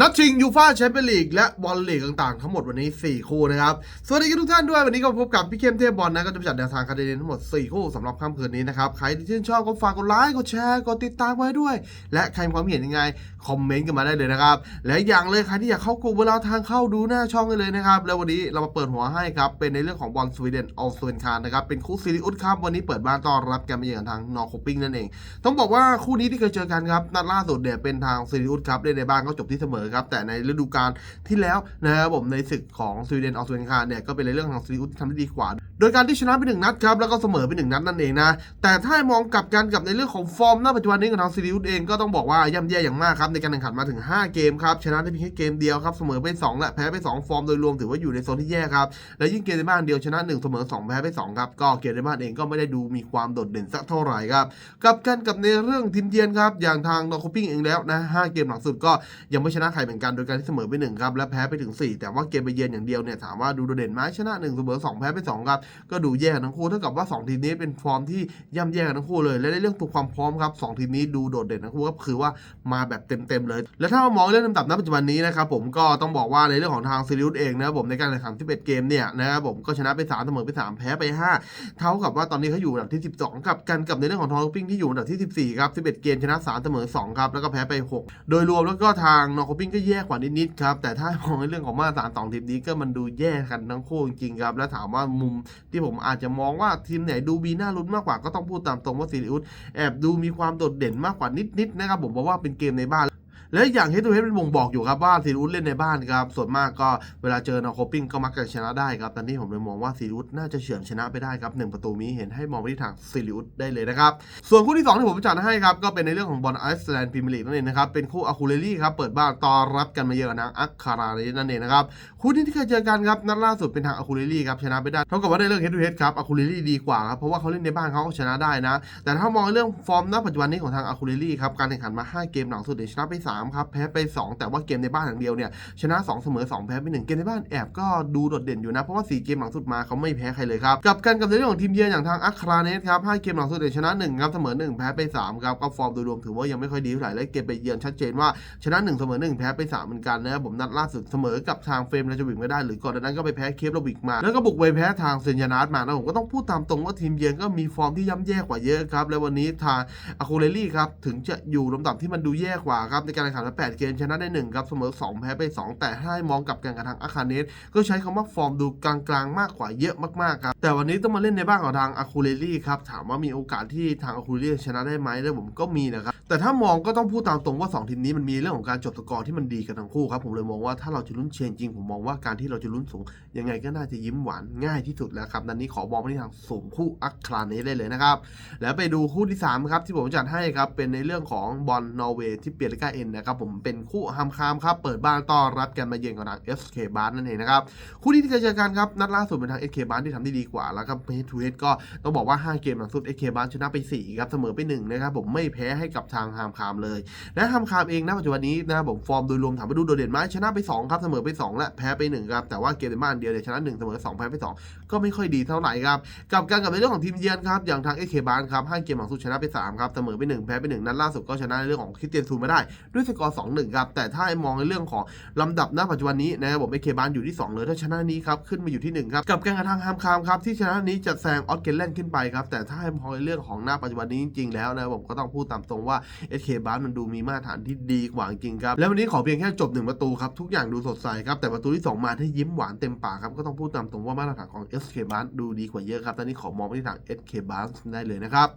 นัดชิงยูฟ่าแชมเปี้ยนลีกและบอลลีกต่างๆ ทั้งหมดวันนี้ 4 คู่นะครับ สวัสดีทุกท่านด้วย วันนี้ก็พบกับพี่เข้มเทพบอลนะ ก็จะจัดแนวทางการเดินทั้งหมด 4 คู่สำหรับค่ำคืนนี้นะครับ ใครที่ชื่นชอบก็ฝากกดไลค์กดแชร์กดติดตามไว้ด้วย และใครมีความเห็นยังไง คอมเมนต์กันมาได้เลยนะครับ และอย่างเลยใครที่อยากเข้ากลุ่มเวลาทางเข้าดูหน้าช่องกันเลยนะครับแล้ววันนี้เรามาเปิดหัวให้ครับเป็นในเรื่องของบอลสวีเดนออลสเวนคารนะครับเป็นคู่ซีรีอุสครับวันนี้เปิดบ้านต้อนรับกันมาเยือนทางนอร์คปิงนั่นเอง ต้องบอกว่าคู่นี้ที่เคยเจอกันครับนัดล่าสุดเนี่ยเป็นทางซีรีอุสครับเล่นในบ้านก็จบที่เสมอครับแต่ในฤดูกาลที่แล้วนะครับผมในศึกของสวีเดนออสเวนคาเนี่ยก็เป็นในเรื่องของซีรีอุสที่ทำได้ดีกว่า โดยการที่ชนะไปหนึ่งนัดครับแล้วก็เสมอไปหนึ่งนัดนั่นเองนะแต่ถ้ามองกลับกันกับในเรื่องของฟอร์มณปัจจุบันนี้ของทางซีรีอุสเองก็ต้องบอกว่าย่ำแย่อย่างมากครับในการแข่งขันมาถึง 5 เกมครับชนะได้เพียงแค่เกมเดียวครับเสมอไป 2 และแพ้ไป 2 ฟอร์มโดยรวมถือว่าอยู่ในโซนที่แย่ครับและยิ่งเกมในบ้านเดียวชนะ 1 เสมอ 2 แพ้ไป 2 ครับ ก็เกมในบ้านเองก็ไม่ได้ดูมีความโดดเด่นสักเท่าไหร่ครับกลับกันกับในเรื่องทีมเยือนครับอย่างทางนอร์โคปิงเองแล้วนะห้าเกมหลังสุดก็ยังไม่ชนะนะใครเหมือนกันโดยการที่เสมอไปหนึ่งครับและแพ้ไปถึง 4 แต่ว่าเกมไปเยือนอย่างเดียวเนี่ยถามว่าดูโดดเด่นไหมชนะ1เสมอ2แพ้ไป2ครับก็ดูแย่ทั้งคู่เท่ากับว่า 2 ทีมนี้เป็นฟอร์มที่ย่ำแย่ทั้งคู่เลย และในเรื่องตัวความพร้อมครับสองทีมนี้ดูโดดเด่นทั้งคู่ก็คือว่ามาแบบเต็มๆเลย และถ้ามองเรื่องลำดับณปัจจุบันนี้นะครับผมก็ต้องบอกว่าในเรื่องของทางซีรีส์เองนะครับผมในการแข่งขัน11เกมเนี่ยนะครับผมก็ชนะไป3เสมอไป 3 แพ้ไป 5 เท่ากับว่าตอนนี้เขาอยู่อันดับที่ 12 กับกันกับในเรื่องของทองปิ้งที่อยู่อันดับที่ 14 ครับ 11 เกมชนะ 3 เสมอ 2 ครับ แล้วก็แพ้ไป 6 โดยรวมแล้วก็ทางนอคปิ้งก็แย่กว่านิดๆครับ แต่ถ้ามองในเรื่องของมาตรฐานสองทีมนี้ก็มันดูแย่กันทั้งคู่จริงๆครับ และถามว่ามุมที่ผมอาจจะมองว่าทีมไหนดูมีน่าลุ้นมากกว่าก็ต้องพูดตามตรงว่าซีรีอุสแอบดูมีความโดดเด่นมากกว่านิดๆนะครับผมเพราะว่าเป็นเกมในบ้าน และอย่างเฮด o ูเฮดเป็นบ่งบอกอยู่ครับว่าซีรีอุสเล่นในบ้านครับส่วนมากก็เวลาเจอนอโคปิ้งก็มักจะชนะได้ครับตอนนี้ผมเลยมองว่าซีรีอุสน่าจะเฉือนชนะไปได้ครับหนึ่งประตูนี้เห็นให้มองไปที่ทางซีรีอุสได้เลยนะครับส่วนคู่ที่สองที่ผมจัดให้ครับก็เป็นในเรื่องของบอลไอซ์แลนด์พรีเมียร์ลีกนั่นเองนะครับเป็นคู่อาคูเรลี่ครับเปิดบ้านต้อนรับกันมาเยือนนางอัคคาราเนนั่นเองนะครับคู่นี้ที่เคยเจอกันครับนัดล่าสุดเป็นทางอาคูเรลี่ครับชนะไปได้เท่ากับว่าในเรื่องเฮด o ูเฮดครับอาคูเลรี่ดีกว่าครับเพราะว่าเขาเล่นในบ้านเขาก็ชนะได้นะ แต่ถ้ามองเรื่องฟอร์มณปัจจุบันนี้ของทางอาคูเลรี่ครับการแข่งขันมา 5 เกมหลังสุดเนี่ยชนะไป3ครับแพ้ไป 2 แต่ว่าเกมในบ้านอย่างเดียวเนี่ยชนะ 2 เสมอ 2 แพ้ไป 1 เกมในบ้านแอบก็ดูโดดเด่นอยู่นะ เพราะว่า 4 เกมหลังสุดมาเขาไม่แพ้ใครเลยครับกับกันกับในเรื่องของทีมเยือนอย่างทางอัคราเนสครับ5เกมหลังสุดเนี่ยชนะ1ครับเสมอ 1 แพ้ไป 3 ครับก็ฟอร์มโดยรวมถือว่ายังไม่ค่อยดีเท่าไหร่และเกมไปเยือนชัดเจนว่าชนะ 1 เสมอ 1 แพ้ไป 3 เหมือนกันนะครับผมนัดล่าสุดเสมอกับทางเฟรมราชวิกไม่ได้หรือก่อนนั้นก็ไปแพ้เคปโรวิกมา แล้วก็บุกไปแพ้ทางเซนยานาร์มานะผมก็ต้องพูดตามตรงว่าทีมเยือนก็มีฟอร์มที่ย่ำแย่กว่าเยอะครับและวันนี้ทางอาคูเรลี่ครับถึงจะอยู่ลำดับที่มันดูแย่กว่าครับในการ38 เกมชนะได้1ครับเสมอ 2 แพ้ไป 2 แต่ให้มองกับการกระทางอาคาเนสก็ใช้คำว่าฟอร์มดูกลางๆ มากกว่าเยอะมากๆครับแต่วันนี้ต้องมาเล่นในบ้านของทางอาคูเรลี่ครับถามว่ามีโอกาสที่ทางอาคูเรลี่ชนะได้ไหมแล้วผมก็มีนะครับ แต่ถ้ามองก็ต้องพูดตามตรงว่า 2 ทีมนี้มันมีเรื่องของการจบสกอร์ที่มันดีกันทั้งคู่ครับ ผมเลยมองว่าถ้าเราจะลุ้นเชียร์จริง ผมมองว่าการที่เราจะลุ้นสูง ยังไงก็น่าจะยิ้มหวานง่ายที่สุดแล้วครับดันนี้ขอบอกไปที่ทางสูงคู่อัคราเนสได้เลยนะครับ แล้วไปดูคู่ที่3ครับที่ผมจัดให้ครับเป็นในเรื่องของบอลนอร์เวย์ที่เปลี่ยนลิก้าเอ็นนะครับผมเป็นคู่ฮัมคามครับเปิดบ้านต้อนรับกันมาเยือนกับทาง SK บาร์นั่นเองนะครับคู่นี้ที่เคยเจอกันครับนัดล่าสุดเป็นทาง SK บาร์ที่ทำได้ดีกว่าแล้วก็เฮดทูเฮดก็ต้องบอกว่า 5 เกมหลังสุด SK บาร์ชนะไป4ครับเสมอไป1นะครับผมไม่แพ้ให้กับทางฮัมคามเลย และฮัมคามเองนะปัจจุบันนี้นะผมฟอร์มโดยรวมถามไปดูโดดเด่นไหมชนะไป2ครับเสมอไป2และแพ้ไป1ครับแต่ว่าเกมในบ้านเดียวเนี่ยชนะ1เสมอ2แพ้ไป2 ก็ไม่ค่อยดีเท่าไหร่ครับกับการกับในเรื่องของทีมเยือนครับอย่างทางเอเคบานครับห้าเกมหลังสุดชนะไป3ครับเสมอไป1แพ้ไป1นัดล่าสุดก็ชนะในเรื่องของคริสเตียนซูมาได้ด้วยสกอร์2-1ครับแต่ถ้าให้มองในเรื่องของลำดับณปัจจุบันนี้นะครับผมเอเคบานอยู่ที่2เลยถ้าชนะนี้ครับขึ้นมาอยู่ที่ 1 ครับ กับการกระทางฮามคามครับที่ชนะนี้จะแซงออสเกนแลนด์ขึ้นไปครับแต่ถ้าให้มองในเรื่องของหน้าปัจจุบันนี้จริงๆแล้วนะผมก็ต้องพูดตามตรงว่าเอเคบานมันดูมีมาตรฐานที่ดีกว่าจริงครับแล้ววันนี้ขอเพียงแค่จบหนึ่งประตูครับทุกอย่างดูสดใสครับแต่ประตูที่สองมาที่ยิ้มหวานเต็มปากครับก็ต้องพูดตามตรงว่ามาตรฐานของ SK b a s ดูดีกว่าเยอะครับตอนนี้ขอมองไปที่ทาง SK b a s ได้เลยนะครับ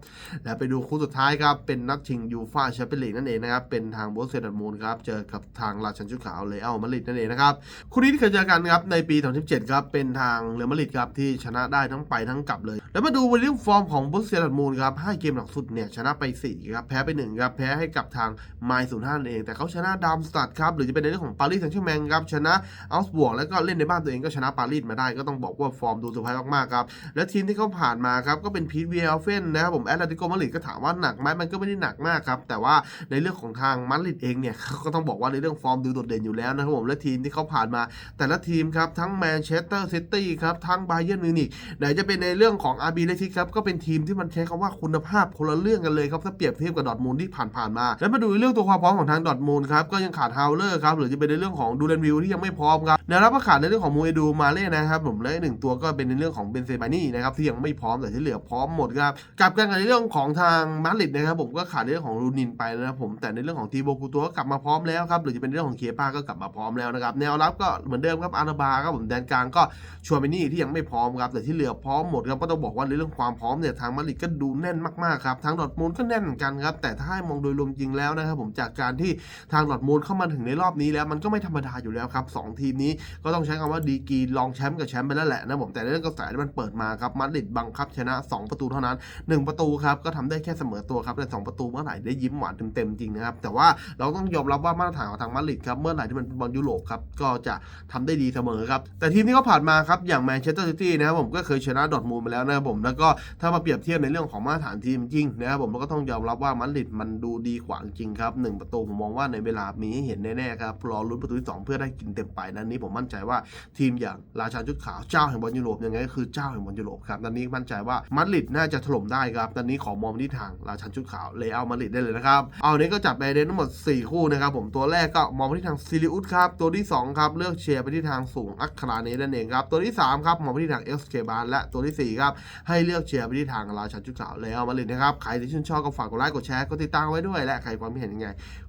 แล้วไปดูคู่สุดท้ายครับเป็นนัดชิงยูฟ่าแชมเปี้ยนลีกนั่นเองนะครับเป็นทางโบสเซดมูนครับเจอกับทางราชันชุดขาวเลอัลมาริดนั่นเองนะครับคู่นี้ที่เคยเจอกันครับในปี 2017 ครับเป็นทางเรอัลมาริดครับที่ชนะได้ทั้งไปทั้งกลับเลย แล้วมาดูเรื่องฟอร์มของโบสเซดมูนครับ5เกมหลังสุดเนี่ยชนะไป4ครับแพ้ไป1ครับแพ้ให้กับทางไมล์ศูนย์ห้าเองแต่เขาชนะดามสตัดครับหรือจะเป็นในเรื่องของปารีสแซงต์แชร์แมงครับชนะอัลส์บวกแล้วก็เล่นในบ้านตัวเองก็ชนะปารีสมาได้ก็ต้องบอกว่าฟอร์มดูเซอร์ไพมากๆครับและทีมที่เขาผ่านมาครับก็เป็นพีทเวียลเฟนนะครับผมแอตเลติโกมาดริดก็ถามว่าหนักไหมมันก็ไม่ได้หนักมากครับแต่ว่าในเรื่องของทางมาดริดเองเนี่ยเขาก็ต้องบอกว่าในเรื่องฟอร์มดูโดดเด่นอยู่แล้วนะครับผมและทีมที่เขาผ่านมา แต่ละทีมครับทั้งแมนเชสเตอร์ซิตี้ครับทั้งไบเยนมิวนิกไหนจะเป็นในเรื่องของอาร์บีเลทิกครับก็เป็นทีมที่มันใช้คำว่าคุณภาพคนละเรื่องกันเลยครับถ้าเปรียบเทียบกับดอทมูลที่ผ่านๆมา แล้วมาดูในเรื่องตัวความพร้อมของทางดอทมูลครับก็ยังขาดฮาวเลอร์ครับหรือจะเป็นในเรื่องของดูเรนวิลที่ยังไม่พร้อมครับแนวรับก็ขาดในเรื่องของมูเอดูมาเล่นะครับผมและหนึ่งตัวก็เป็นในเรื่องของเบนเซบานี่นะครับที่ยังไม่พร้อมแต่ที่เหลือพร้อมหมดครับกลับกันในเรื่องของทางมาริดนะครับผมก็ขาดในเรื่องของลูนินไปนะครับผมแต่ในเรื่องของทีโบกูตัวก็กลับมาพร้อมแล้วครับหรือจะเป็นเรื่องของเคป้าก็กลับมาพร้อมแล้วนะครับแนวรับก็เหมือนเดิมครับอาราบาครับผมแดนกลางก็ชวนไปนี่ที่ยังไม่พร้อมครับแต่ที่เหลือพร้อมหมดครับก็ต้องบอกอกว่าในเรื่องความพร้อมเนี่ยทางมาดริดก็ดูแน่นมากๆครับทางดอทมูลก็แน่นเหมือนกันครับแต่ถ้าให้มองโดยรวมจริงแล้วนะครับผมจากการที่ทางดอทมูลเข้ามาถึงในรอบนี้แล้ว มันก็ไม่ธรรมดาอยู่แล้วครับสองทีมนี้ก็ต้องใช้คำว่าดีกรีรองแชมป์กับแชมป์ไปแล้วแหละนะผมแต่ในเรื่องกระแสที่มันเปิดมาครับมาดริดบังคับชนะ 2 ประตูเท่านั้น 1 ประตูครับก็ทำได้แค่เสมอตัวครับแต่สองประตูเมื่อไหร่ได้ยิ้มหวานเต็มๆจริงนะครับแต่ว่าเราต้องยอมรับว่ามาตรฐานของทางมาดริดครับเมื่อไหร่ที่มันเป็นบอลยุโรปครับก็จะทำได้ดีเสมอครับแต่ทีมที่เขาผ่านมาครับอย่างแมนเชสเตอร์ซิตี้นะครับผมก็เคยชนะดอทมูลมาแล้วนะครับผมแล้วก็ถ้ามาเปรียบเทียบในเรื่องของมาตรฐานทีมจริงนะครับผมเราก็ต้องยอมรับว่ามาดริดมันดูดีกว่าจริงครับหนึ่งประตูผมมองว่าในเวลามีให้เห็นแน่ๆครับรอลุ้นประตูที่สองเพื่อได้กินเต็มไปนั้นนี้ผมมั่นใจว่าทีมอย่างราชาชุดขาวเจ้าแห่งบอลยุโรปยังไงก็คือเจ้าแห่งบอลยุโรปครับนันนี้มั่นใจว่ามาดริดน่าจะถล่มได้ครับนันนี้ขอมองที่ทางราชาชุดขาวเลยเอามาดริดได้เลยนะครับ เอาอันนี้ก็จัดไปเดนทั้งหมด 4 คู่นะครับผมตัวแรกก็มองไปที่ทางซิลิอุสครับตัวที่ 2 ครับ เลือกเชียร์ไปที่ทางสูงอัคราเนสนั่นเองครับตัวที่ 3 ครับมองไปที่ทางเอสเคบานและตัวที่ 4 ครับให้เลือกเชียร์ไปที่ทางราชันจุดขาวเลยเอามาเลยนะครับ ใครที่ชื่นชอบก็ฝากกดไลค์กดแชร์กดติดตามไว้ด้วยและใครความคิดเห็นยังไง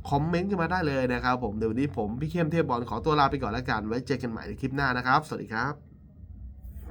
คอมเมนต์กันมาได้เลยนะครับผมเดี๋ยววันนี้ผมพี่เข้มเทพบอลขอตัวลาไปก่อนแล้วกันไว้เจอกันใหม่ในคลิปหน้านะครับ สวัสดีครับ